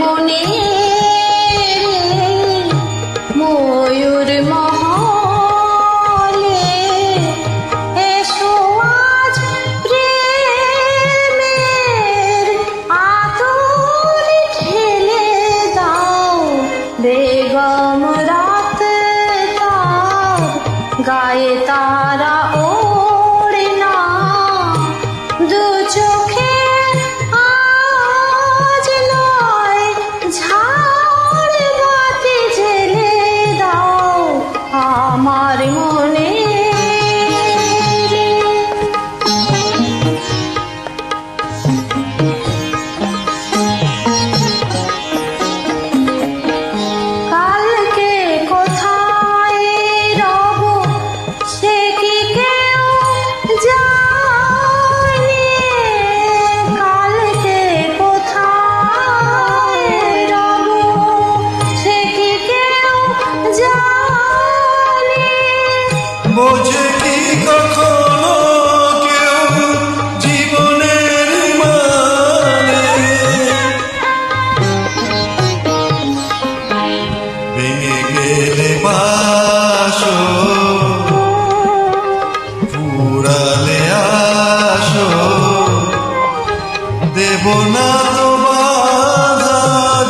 মনে 我的 বোঝে কি কেউ জীবনের মানে? ভেঙে গেলে বাসো পুরালে আসো। দেব না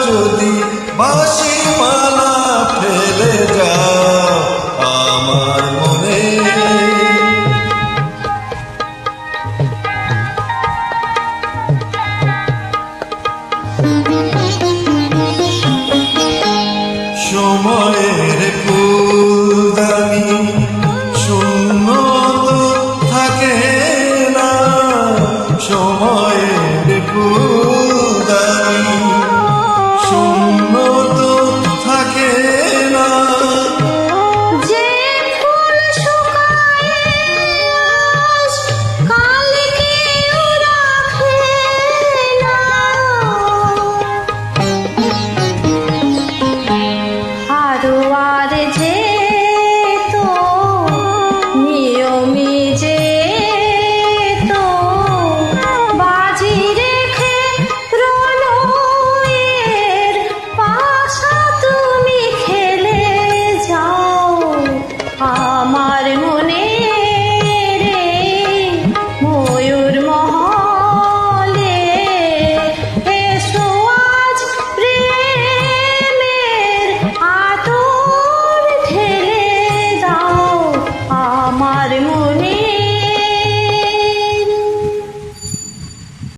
যদি বাসি মালা ফেলে যায়। সময়ের ফুলদানি